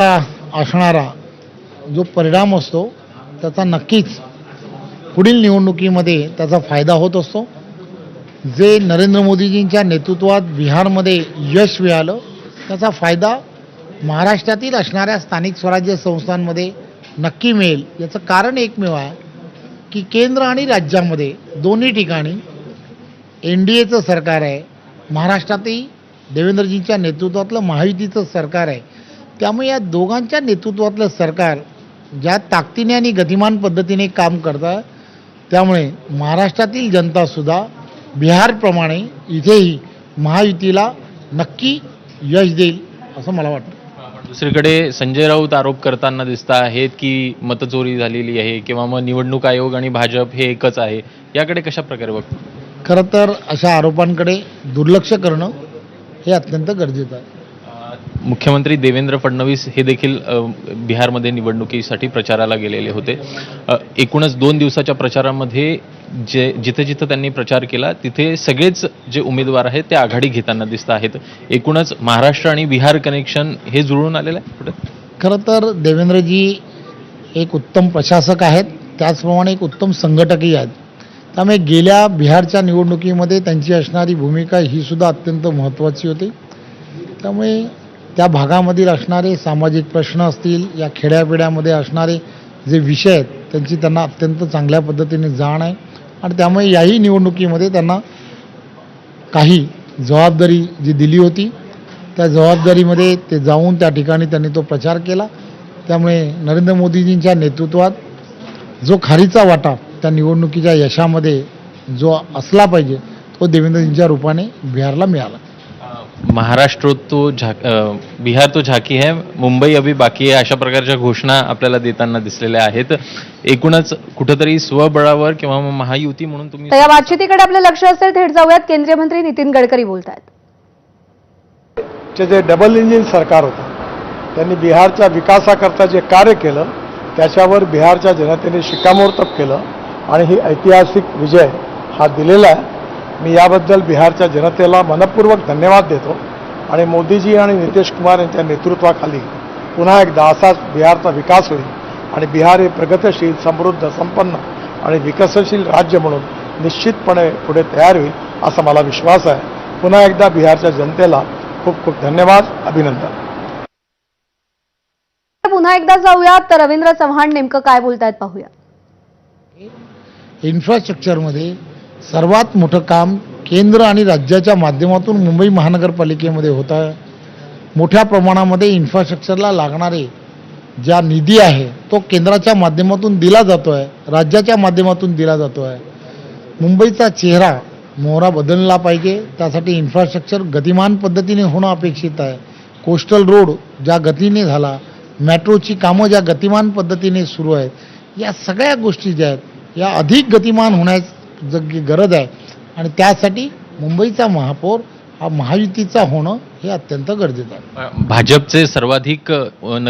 असणारा जो परिणाम असतो त्याचा नक्कीच पुढील निवडणुकीमध्ये त्याचा फायदा होत असतो. जे नरेंद्र मोदीजींच्या नेतृत्वात बिहारमध्ये यश मिळालं त्याचा फायदा महाराष्ट्रातील असणाऱ्या स्थानिक स्वराज्य संस्थांमध्ये नक्की मिळेल. याचं कारण एकमेव आहे की केंद्र आणि राज्यामध्ये दोन्ही ठिकाणी एन डी एचं सरकार आहे. महाराष्ट्रातही देवेंद्रजींच्या नेतृत्वातलं महायुतीचं सरकार आहे. त्यामुळे या दोघांच्या नेतृत्वातलं सरकार ज्या ताकदीने आणि गतिमान पद्धतीने काम करतं आहे त्यामुळे महाराष्ट्रातील जनतासुद्धा बिहारप्रमाणे इथेही महायुतीला नक्की यश देईल असं मला वाटतं. दुसरीकडे संजय राऊत आरोप करताना दिसत आहेत की मतचोरी झालेली आहे किंवा मग निवडणूक आयोग आणि भाजप हे एकच आहे. याकडे कशा प्रकारे बघतो खरं तर अशा आरोपांकडे दुर्लक्ष करणं हे अत्यंत गरजेचं आहे. मुख्यमंत्री देवेंद्र फडणवीस हे देखील बिहारमध्ये निवडणुकीसाठी प्रचाराला गेलेले होते. एकूणच दोन दिवसाच्या प्रचारामध्ये जे जिथे जिथं त्यांनी प्रचार केला तिथे सगळेच जे उमेदवार आहेत ते आघाडी घेताना दिसत आहेत. एकूणच महाराष्ट्र आणि बिहार कनेक्शन हे जुळून आलेलं आहे कुठे? खरं तर देवेंद्रजी एक उत्तम प्रशासक आहेत त्याचप्रमाणे एक उत्तम संघटकही आहेत. त्यामुळे गेल्या बिहारच्या निवडणुकीमध्ये त्यांची असणारी भूमिका ही सुद्धा अत्यंत महत्त्वाची होती. त्यामुळे त्या भागामधील असणारे सामाजिक प्रश्न असतील या खेड्यापिड्यामध्ये असणारे जे विषय आहेत त्यांची त्यांना अत्यंत चांगल्या पद्धतीने जाण आहे. आणि त्यामुळे याही निवडणुकीमध्ये त्यांना काही जबाबदारी जी दिली होती त्या जबाबदारीमध्ये ते जाऊन त्या ठिकाणी त्यांनी तो प्रचार केला. त्यामुळे नरेंद्र मोदीजींच्या नेतृत्वात जो खारीचा वाटा त्या निवडणुकीच्या यशामध्ये जो असला पाहिजे तो देवेंद्रजींच्या रूपाने बिहारला मिळाला. महाराष्ट्र तो झाक अ, बिहार तो झाकी है मुंबई अभी बाकी आहे अशा प्रकारच्या घोषणा आपल्याला देताना दिसलेल्या आहेत. एकूणच कुठंतरी स्वबळावर किंवा महायुती म्हणून तुम्ही या बातचितीकडे आपलं लक्ष असेल थेट जाऊयात. केंद्रीय मंत्री नितीन गडकरी बोलत आहेत चे जे डबल इंजिन सरकार होतं त्यांनी बिहारच्या विकासाकरता जे कार्य केलं त्याच्यावर बिहारच्या जनतेने शिक्कामोर्तब केलं आणि ही ऐतिहासिक विजय हा दिलेला आहे. मी याबद्दल बिहारच्या जनतेला मनपूर्वक धन्यवाद देतो आणि मोदीजी आणि नितीश कुमार यांच्या नेतृत्वाखाली पुन्हा एकदा असाच बिहारचा विकास होईल आणि बिहार हे प्रगतशील समृद्ध संपन्न आणि विकसनशील राज्य म्हणून निश्चितपणे पुढे तयार होईल असा मला विश्वास आहे. पुन्हा एकदा बिहारच्या जनतेला खूप खूप धन्यवाद अभिनंदन. पुन्हा एकदा जाऊयात तर रवींद्र चव्हाण नेमकं काय बोलतायत पाहूया. इन्फ्रास्ट्रक्चरमध्ये सर्वात मोठं काम केंद्र आणि राज्याच्या माध्यमातून मुंबई महानगरपालिकेमध्ये होत आहे. मोठ्या प्रमाणामध्ये इन्फ्रास्ट्रक्चरला लागणारे ज्या निधी आहे तो केंद्राच्या माध्यमातून दिला जातो आहे राज्याच्या माध्यमातून दिला जातो आहे मुंबईचा चेहरा मोहरा बदलला पाहिजे त्यासाठी इन्फ्रास्ट्रक्चर गतिमान पद्धतीने होणं अपेक्षित आहे. कोस्टल रोड ज्या गतीने झाला मेट्रोची कामं ज्या गतिमान पद्धतीने सुरू आहेत या सगळ्या गोष्टी ज्या आहेत या अधिक गतिमान होण्यास जगी गरज आहे. आणि त्यासाठी मुंबईचा महापौर हा महायुतीचा होणं हे अत्यंत गरजेचं आहे. भाजपचे सर्वाधिक नगर